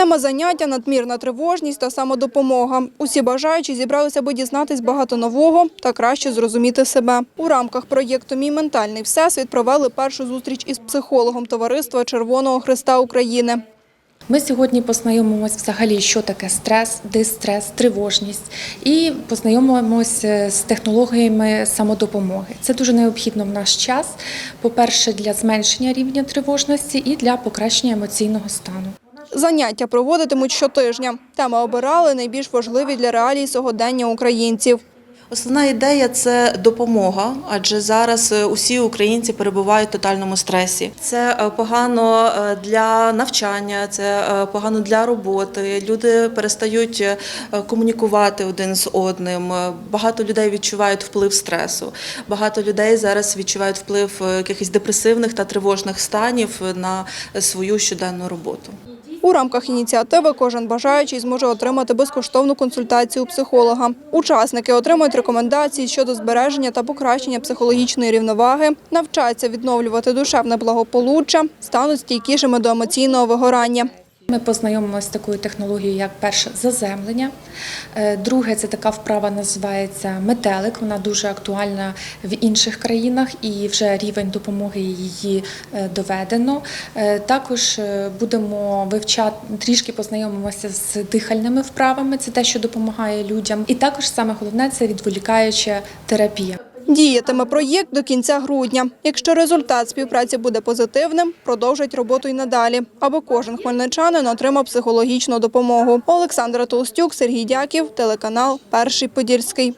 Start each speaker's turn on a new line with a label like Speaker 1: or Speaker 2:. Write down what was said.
Speaker 1: Тема заняття надмірна тривожність та самодопомога. Усі бажаючі зібралися, аби дізнатись багато нового та краще зрозуміти себе. У рамках проєкту Мій ментальний всесвіт провели першу зустріч із психологом товариства Червоного Христа України.
Speaker 2: Ми сьогодні познайомимося взагалі, що таке стрес, дистрес, тривожність, і познайомимося з технологіями самодопомоги. Це дуже необхідно в наш час. По-перше, для зменшення рівня тривожності і для покращення емоційного стану.
Speaker 1: Заняття проводитимуть щотижня. Теми обирали найбільш важливі для реалій сьогодення українців.
Speaker 3: Основна ідея це допомога, адже зараз е, усі українці перебувають в тотальному стресі. Це е, погано е, для навчання, це погано для роботи. Люди перестають комунікувати один з одним. Багато людей відчувають вплив стресу. Багато людей зараз відчувають вплив якихось депресивних та тривожних станів на свою щоденну роботу.
Speaker 1: У рамках ініціативи кожен бажаючий зможе отримати безкоштовну консультацію психолога. Учасники отримують рекомендації щодо збереження та покращення психологічної рівноваги, навчаться відновлювати душевне благополуччя, стануть стійкішими до емоційного вигорання.
Speaker 2: Ми познайомилися з такою технологією, як перше заземлення. Е, Друге, це така вправа називається метелик. Вона дуже актуальна в інших країнах і вже рівень допомоги її е, доведено. Е, Також будемо вивчати трішки познайомимося з дихальними вправами. Це те, що допомагає людям. І також саме головне це відволікаюча терапія.
Speaker 1: Діятиме проєкт до кінця грудня. Якщо результат співпраці буде позитивним, продовжать роботу й надалі, аби кожен хмельничанин отримав психологічну допомогу. Олександра Толстюк, Сергій Дяків, телеканал Перший Подільський.